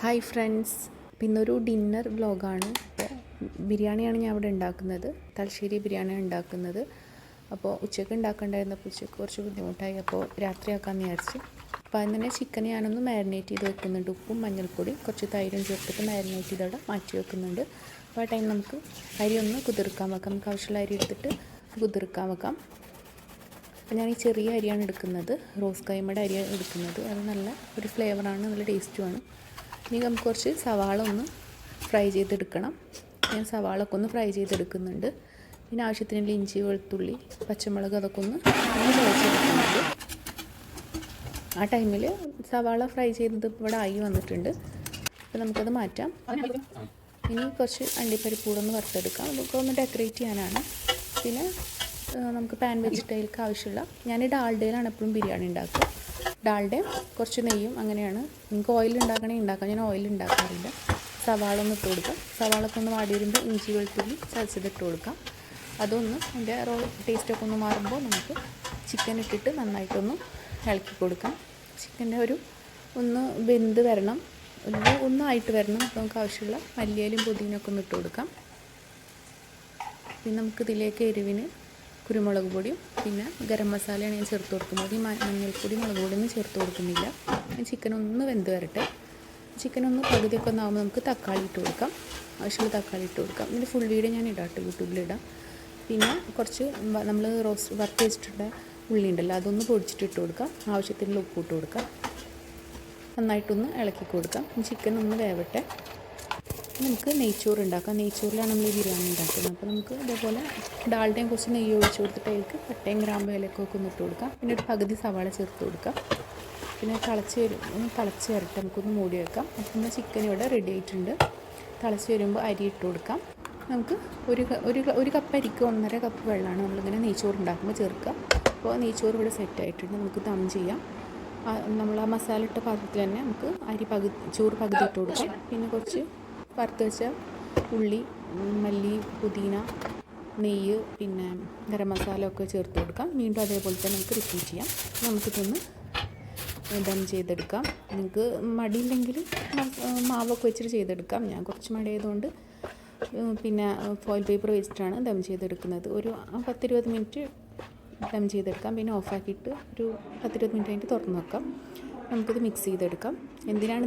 Hi friends പിന്നൊരു dinner വ്ലോഗാണ് ബിരിയാണിയാണ് ഞാൻ ഇവിടെ ഉണ്ടാക്കുന്നത്. തലശ്ശേരി ബിരിയാണിയാണ് ഉണ്ടാക്കുന്നത്. അപ്പോൾ ഉച്ചയ്ക്ക് ഉണ്ടാക്കണ്ടായിരുന്നപ്പോൾ ഉച്ചയ്ക്ക് കുറച്ച് ബുദ്ധിമുട്ടായി. അപ്പോൾ രാത്രിയാക്കാമെന്ന് വിചാരിച്ചു. അപ്പോൾ അതിന് തന്നെ ചിക്കൻ ഞാനൊന്ന് മാരിനേറ്റ് ചെയ്ത് വെക്കുന്നുണ്ട്. ഉപ്പും മഞ്ഞൾപ്പൊടി കുറച്ച് തൈരും ചേർത്തിട്ട് മാരിനേറ്റ് ചെയ്തവിടെ മാറ്റി വെക്കുന്നുണ്ട്. അപ്പോൾ ആ ടൈം നമുക്ക് അരി ഒന്ന് കുതിർക്കാൻ വെക്കാം. നമുക്ക് ആവശ്യമുള്ള അരി എടുത്തിട്ട് കുതിർക്കാൻ വെക്കാം. അപ്പോൾ ഞാൻ ഈ ചെറിയ അരിയാണ് എടുക്കുന്നത്. റോസ് കൈമയുടെ അരിയാണ് എടുക്കുന്നത്. അത് നല്ല ഒരു ഫ്ലേവറാണ് നല്ല ടേസ്റ്റുമാണ് ഇനി നമുക്ക് കുറച്ച് സവാള ഒന്ന് ഫ്രൈ ചെയ്തെടുക്കണം. ഞാൻ സവാള ഒക്കെ ഒന്ന് ഫ്രൈ ചെയ്തെടുക്കുന്നുണ്ട്. പിന്നെ ആവശ്യത്തിനുള്ള ഇഞ്ചി വെളുത്തുള്ളി പച്ചമുളക് അതൊക്കെ ഒന്ന് ഒന്ന് ആ ടൈമിൽ സവാള ഫ്രൈ ചെയ്തത് ഇവിടെ ആയി വന്നിട്ടുണ്ട്. അപ്പോൾ നമുക്കത് മാറ്റാം. ഇനി കുറച്ച് അണ്ടിപ്പരിപ്പ് കൂടെ ഒന്ന് വറുത്തെടുക്കാം. അതൊക്കെ ഒന്ന് ഡെക്കറേറ്റ് ചെയ്യാനാണ്. പിന്നെ നമുക്ക് പാൻ അതിലേക്ക് ആവശ്യമുള്ള ഞാൻ ഡാൽഡയിലാണ് എപ്പോഴും ബിരിയാണി ഉണ്ടാക്കുക. ഡാൽഡയും കുറച്ച് നെയ്യും അങ്ങനെയാണ്. നിങ്ങൾക്ക് ഓയിൽ ഉണ്ടാക്കണേ ഉണ്ടാക്കാം. ഞാൻ ഓയിൽ ഉണ്ടാക്കാറില്ല സവാള ഒന്ന് ഇട്ട് കൊടുക്കാം. സവാള ഒക്കെ ഒന്ന് വാടി വരുമ്പോൾ ഇഞ്ചി വെളുത്തുള്ളി ചതച്ചത് ഇട്ട് കൊടുക്കാം. അതൊന്ന് അതിന്റെ റോ ടേസ്റ്റൊക്കെ ഒന്ന് മാറുമ്പോൾ നമുക്ക് ചിക്കൻ ഇട്ടിട്ട് നന്നായിട്ടൊന്ന് ഇളക്കി കൊടുക്കാം. ചിക്കന്റെ ഒരു ഒന്ന് വെന്ത് വരണം. ഒന്ന് ഒന്നായിട്ട് വരണം. അപ്പോൾ നമുക്ക് ആവശ്യമുള്ള മല്ലിയിലും പുതിനൊക്കെ ഒന്ന് ഇട്ട് കൊടുക്കാം. പിന്നെ നമുക്ക് ഇതിലേക്ക് എരിവിന് കുരുമുളക് പൊടിയും പിന്നെ ഗരം മസാലയാണ് ഞാൻ ചേർത്ത് കൊടുക്കുന്നത്. ഈ മഞ്ഞൾപ്പൊടി മുളക് പൊടിയൊന്നും ചേർത്ത് കൊടുക്കുന്നില്ല. ഞാൻ ചിക്കൻ ഒന്ന് വെന്ത് വരട്ടെ. ചിക്കൻ ഒന്ന് പകുതിയൊക്കെ ഒന്നാകുമ്പോൾ നമുക്ക് തക്കാളി ഇട്ട് കൊടുക്കാം. ആവശ്യമുള്ള തക്കാളി ഇട്ട് കൊടുക്കാം. ഇതിന്റെ ഫുൾ വീഡിയോ ഞാൻ ഇടാം കേട്ടോ യൂട്യൂബിലിടാം പിന്നെ കുറച്ച് നമ്മൾ റോസ്റ്റ് വറുത്ത് വെച്ചിട്ടുള്ള ഉള്ളി ഉണ്ടല്ലോ അതൊന്ന് പൊടിച്ചിട്ട് ഇട്ട് കൊടുക്കാം. ആവശ്യത്തിനുള്ള ഉപ്പ് ഇട്ട് കൊടുക്കാം. നന്നായിട്ടൊന്ന് ഇളക്കി കൊടുക്കാം. ചിക്കൻ ഒന്ന് വേവട്ടെ. നമുക്ക് നെയ്ച്ചോറ് ഉണ്ടാക്കാം. നെയ്ച്ചോറിലാണ് നമ്മൾ ഈ ബിരിയാണി ഉണ്ടാക്കുന്നത്. അപ്പോൾ നമുക്ക് ഇതേപോലെ ഡാൽഡയും കുറച്ച് നെയ്യ് ഒഴിച്ച് കൊടുത്തിട്ട് അതിലേക്ക് പട്ടയും ഗ്രാമ്പ് ഇലക്കൊക്കെ ഒന്ന് ഇട്ട് കൊടുക്കാം. പിന്നെ ഒരു പകുതി സവാള ചേർത്ത് കൊടുക്കാം. പിന്നെ തിളച്ച് വരും. ഒന്ന് തിളച്ച് വരട്ടെ. നമുക്കൊന്ന് മൂടി വെക്കാം. അപ്പം നമ്മുടെ ചിക്കൻ ഇവിടെ റെഡി ആയിട്ടുണ്ട്. തിളച്ച് വരുമ്പോൾ അരി ഇട്ട് കൊടുക്കാം. നമുക്ക് ഒരു ഒരു ഒരു കപ്പ് അരിക്ക് ഒന്നര കപ്പ് വെള്ളമാണ് നമ്മളിങ്ങനെ നെയ്ച്ചോറ് ഉണ്ടാക്കുമ്പോൾ ചേർക്കുക. അപ്പോൾ നെയ്ച്ചോറ് ഇവിടെ സെറ്റ് ആയിട്ടുണ്ട്. നമുക്ക് ദം ചെയ്യാം. നമ്മൾ ആ മസാല ഇട്ട പാത്രത്തിൽ തന്നെ നമുക്ക് അരി പകുതി ചോറ് പകുതി ഇട്ട് കൊടുക്കാം. പിന്നെ കുറച്ച് വറുത്ത് വെച്ച ഉള്ളി മല്ലി പുതിന നെയ്യ് പിന്നെ ഗരം മസാല ഒക്കെ ചേർത്ത് കൊടുക്കാം. വീണ്ടും അതേപോലെ തന്നെ നമുക്ക് റിപ്പീറ്റ് ചെയ്യാം. നമുക്കിതൊന്ന് ദം ചെയ്തെടുക്കാം. നിങ്ങൾക്ക് മടിയില്ലെങ്കിൽ മാവൊക്കെ വെച്ചിട്ട് ചെയ്തെടുക്കാം. ഞാൻ കുറച്ച് മടിയായതുകൊണ്ട് പിന്നെ ഫോയിൽ പേപ്പർ വെച്ചിട്ടാണ് ദം ചെയ്തെടുക്കുന്നത്. ഒരു പത്തിരുപത് മിനിറ്റ് ദം ചെയ്തെടുക്കാം. പിന്നെ ഓഫാക്കിയിട്ട് ഒരു പത്തിരുപത് മിനിറ്റ് കഴിഞ്ഞിട്ട് തുറന്ന് വെക്കാം. നമുക്കിത് മിക്സ് ചെയ്തെടുക്കാം. എന്തിനാണ്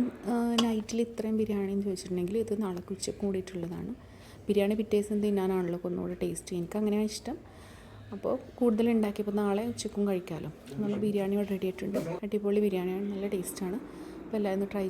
നൈറ്റിൽ ഇത്രയും ബിരിയാണി എന്ന് ചോദിച്ചിട്ടുണ്ടെങ്കിൽ ഇത് നാളെ ഉച്ചയ്ക്ക് കൂടിയിട്ടുള്ളതാണ്. ബിരിയാണി പിറ്റേ ദിവസം തിന്നാനാണല്ലോ ഒന്നുകൂടെ ടേസ്റ്റ് എനിക്ക് അങ്ങനെയാണ് ഇഷ്ടം. അപ്പോൾ കൂടുതൽ ഉണ്ടാക്കിയപ്പോൾ നാളെ ഉച്ചക്കും കഴിക്കാമല്ലോ നമ്മൾ ബിരിയാണി ഇവിടെ റെഡി ആയിട്ടുണ്ട്. അടിപൊളി ബിരിയാണിയാണ്. നല്ല ടേസ്റ്റാണ് അപ്പോൾ എല്ലാവരും ട്രൈ